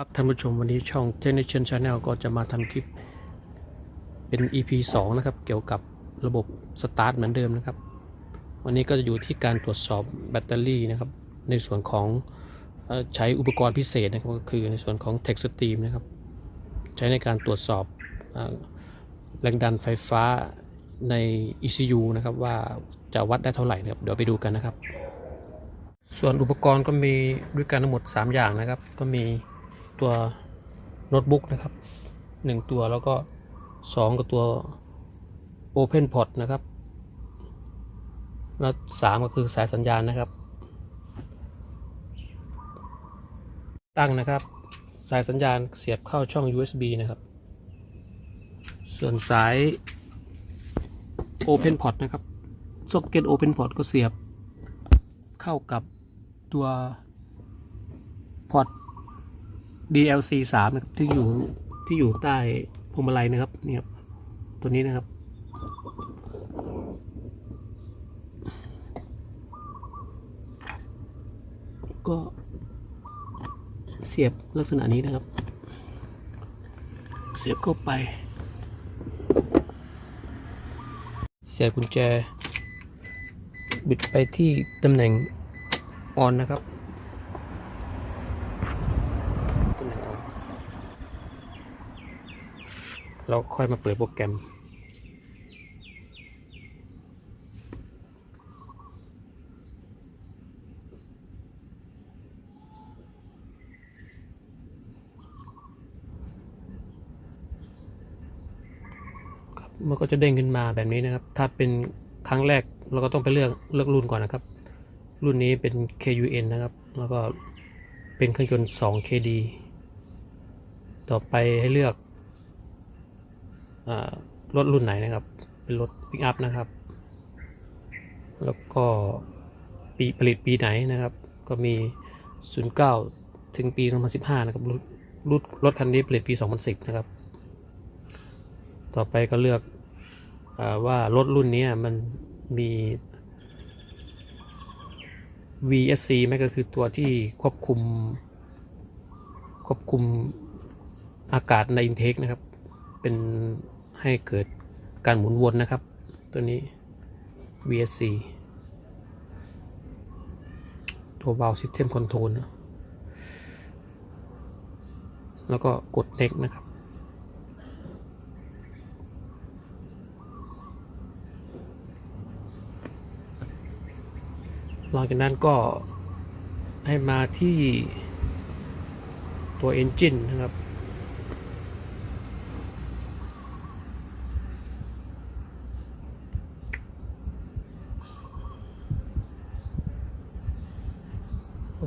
ครับท่านผู้ชมวันนี้ช่อง Technician Channel ก็จะมาทำคลิปเป็น EP 2 นะครับ เกี่ยวกับระบบสตาร์ทเหมือนเดิมนะครับ วันนี้ก็จะอยู่ที่การตรวจสอบแบตเตอรี่นะครับ ในส่วนของใช้อุปกรณ์พิเศษนะครับ ก็คือในส่วนของ Tech Stream นะครับ ใช้ในการตรวจสอบแรงดันไฟฟ้าใน ECU นะครับว่าจะวัดได้เท่าไหร่นะครับเดี๋ยวไปดูกันนะครับ ส่วนอุปกรณ์ก็มีด้วยกันทั้งหมด 3 อย่างนะครับ ก็มี ตัวโน้ตบุ๊กนะครับ 1 ตัวแล้วก็ 2 กับตัว Open Port นะครับ แล้ว 3 ก็คือสายสัญญาณนะครับ ตั้งนะครับ สายสัญญาณเสียบเข้าช่อง USB นะครับ ส่วนสาย Open Port นะครับ Socket Open Port ก็เสียบเข้ากับตัวพอร์ต DLC 3นะครับที่อยู่ที่อยู่ใต้พวงมาลัยนะครับเนี่ยครับตัวนี้นะครับ ก็เสียบลักษณะนี้นะครับ เสียบเข้าไป เสียบกุญแจ บิดไปที่ตำแหน่งออนนะครับตำแหน่งออน เราค่อยมาเปิดโปรแกรมครับมันก็จะเด้งขึ้นมาแบบนี้นะครับ ถ้าเป็นครั้งแรกเราก็ต้องไปเลือกเลือกรุ่นก่อนนะครับ รุ่นนี้เป็น KUN นะครับ แล้วก็เป็นเครื่องยนต์ 2 KD ต่อไปให้เลือก รถรุ่นไหนนะครับ เป็นรถปิกอัพนะครับ แล้วก็ปีผลิตปีไหนนะครับ ก็มี 09 ถึงปี 2015 นะครับรถรถรถคันนี้ผลิตปี 2010 นะครับ ต่อไปก็เลือกอว่ารถรุ่นนี้มันมี VSC ไหมก็คือตัวที่ควบคุม ควบคุมอากาศในอินเทคนะครับ เป็น ให้เกิดการหมุนวนนะครับ ตัวนี้ VSC ตัว Valve System Control นะแล้วก็กด next นะครับ หลังจากนั้นก็ให้มาที่ตัว Engine นะครับ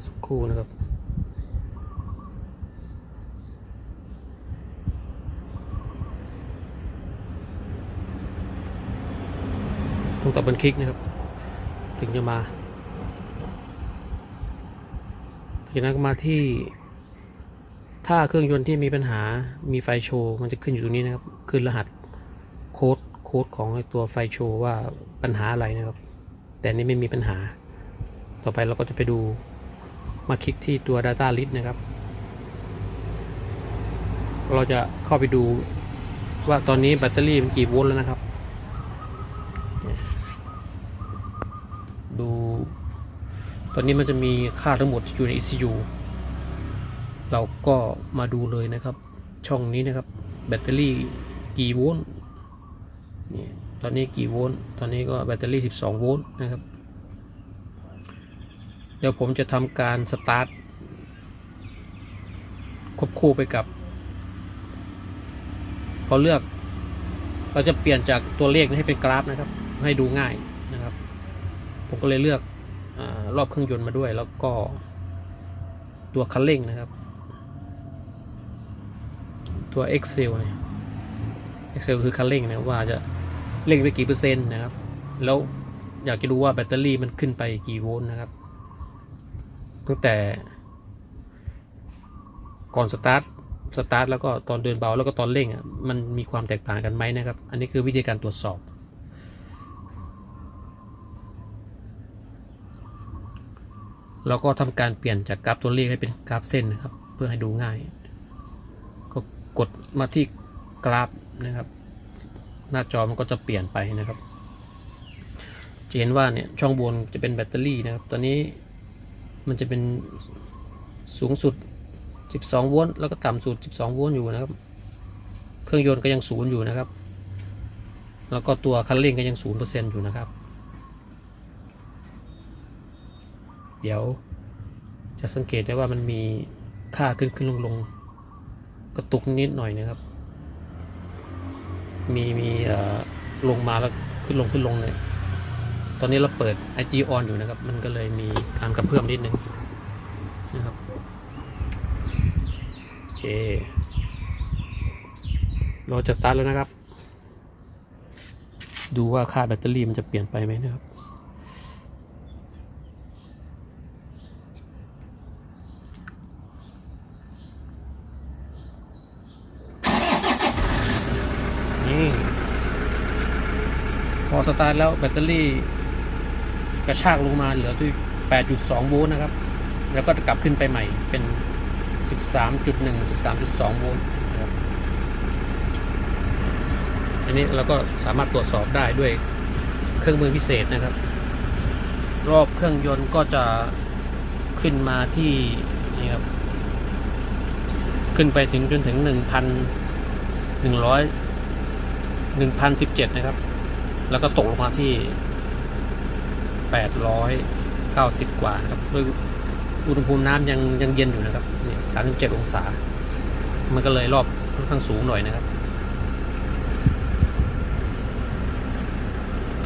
สักครู่นะครับต้องตับบันคลิกนะครับ ถึงจะมาจากนั้นก็มาที่ ถ้าเครื่องยนต์ที่มีปัญหามีไฟโชว์มันจะขึ้นอยู่ตรงนี้นะครับ ขึ้นรหัสโค้ดโค้ดของตัวไฟโชว์ว่าปัญหาอะไรนะครับ แต่นนี้ไม่มีปัญหา ต่อไปเราก็จะไปดู มาคลิกที่ตัว Data List นะครับ เราจะเข้าไปดูว่าตอนนี้แบตเตอรี่มันกี่โวลต์แล้วนะครับ ดู ตอนนี้มันจะมีค่าทั้งหมดอยู่ใน ECU เราก็มาดูเลยนะครับ ช่องนี้นะครับ แบตเตอรี่กี่โวลต์นี่ตอนนี้กี่โวลต์ ตอนนี้ก็แบตเตอรี่ 12 โวลต์นะครับ เดี๋ยวผมจะทำการสตาร์ทควบคู่ไปกับ พอเลือก เราจะเปลี่ยนจากตัวเลขให้เป็นกราฟนะครับ ให้ดูง่ายนะครับ ผมก็เลยเลือกอรอบเครื่องยนต์มาด้วย แล้วก็ตัวคันเร่งนะครับ ตัว Excel เนี่ย Excel คือคันเร่งนะว่าจะเร่งไปกี่เปอร์เซ็นต์นะครับ แล้วอยากจะดูว่าแบตเตอรี่มันขึ้นไปกี่โวลต์นะครับ ตั้งแต่ ก่อนสตาร์ทสตาร์ทแล้วก็ตอนเดินเบาแล้วก็ตอนเร่งอะมันมีความแตกต่างกันไหมนะครับ อันนี้คือวิธีการตรวจสอบเราก็ทำการเปลี่ยนจากกราฟตัวเลขให้เป็นกราฟเส้นนะครับ เพื่อให้ดูง่าย ก็กดมาที่กราฟนะครับ หน้าจอมันก็จะเปลี่ยนไปนะครับจะเห็นว่าเนี่ยช่องบนจะเป็นแบตเตอรี่นะครับ ตอนนี้ มันจะเป็นสูงสุด 12 โวลต์แล้วก็ต่ำสุด 12 โวลต์อยู่นะครับ เครื่องยนต์ก็ยังศูนย์อยู่นะครับ แล้วก็ตัวคันเร่งก็ยังศูนย์เปอร์เซ็นต์อยู่นะครับ เดี๋ยวจะสังเกตได้ว่ามันมีค่าขึ้นขึ้นลงลงกระตุกนิดหน่อยนะครับ มีมีเอ่อลงมาแล้วขึ้นลงขึ้นลงเลย ตอนนี้เราเปิด IG on อยู่นะครับ มันก็เลยมีการกระเพื่อมนิดนึงนะครับโอเค เราจะสตาร์ทแล้วนะครับ ดูว่าค่าแบตเตอรี่มันจะเปลี่ยนไปไหมนะครับนี่พอสตาร์ทแล้วแบตเตอรี่ กระชากลงมาเหลือที่ 8.2 โวลต์นะครับ แล้วก็กลับขึ้นไปใหม่เป็น 13.1 13.2 โวลต์นะครับอันนี้เราก็สามารถตรวจสอบได้ด้วยเครื่องมือพิเศษนะครับ รอบเครื่องยนต์ก็จะขึ้นมาที่นี่ครับขึ้นไปถึงจนถึง 1,100 1,017 นะครับ แล้วก็ตกลงมาที่ 890 กว่านะครับด้วยอุณหภูมิน้ำยังยังเย็นอยู่นะครับนี่37 องศา มันก็เลยรอบค่อนข้างสูงหน่อยนะครับ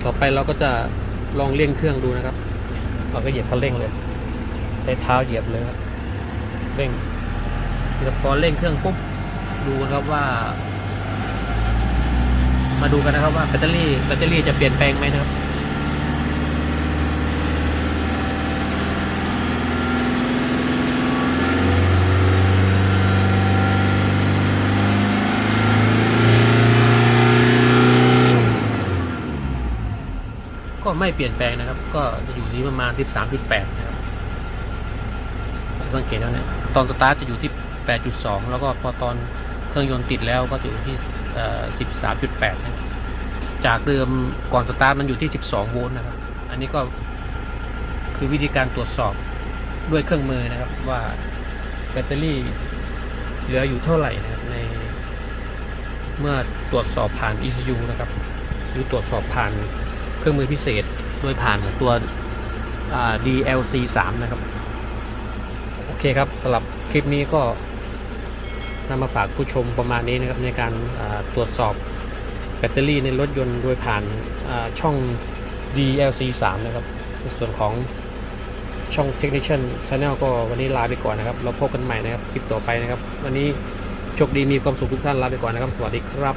ต่อไปเราก็จะลองเร่งเครื่องดูนะครับ เราก็เหยียบคันเร่งเลย ใช้เท้าเหยียบเลยครับเร่งแล้วพอเร่งเครื่องปุ๊บดูนะครับว่า มาดูกันนะครับว่าแบตเตอรี่แบตเตอรี่จะเปลี่ยนแปลงไหมนะครับ ไม่เปลี่ยนแปลงนะครับ ก็จะอยู่ที่ประมาณ 13.8 นะครับ สังเกตแล้วเนี่ย ตอนสตาร์ทจะอยู่ที่ 8.2 แล้วก็พอตอนเครื่องยนต์ติดแล้วก็จะอยู่ที่ 13.8 นะจากเดิมก่อนสตาร์ทมันอยู่ที่ 12 โวลต์นะครับ อันนี้ก็คือวิธีการตรวจสอบด้วยเครื่องมือนะครับว่าแบตเตอรี่เหลืออยู่เท่าไหร่นะครับในเมื่อตรวจสอบผ่าน ECU นะครับ หรือตรวจสอบผ่านเครื่องมือพิเศษ โดยผ่านตัว DLC 3 นะครับ โอเคครับสำหรับคลิปนี้ก็นำมาฝากผู้ชมประมาณนี้นะครับ ในการตรวจสอบแบตเตอรี่ในรถยนต์โดยผ่านาช่อง DLC 3 นะครับ ในส่วนของช่อง Technician Channel ก็วันนี้ลาไปก่อนนะครับ เราพบกันใหม่นะครับ คลิปต่อไปนะครับ วันนี้โชคดีมีความสุขทุกท่านลาไปก่อนนะครับ สวัสดีครับ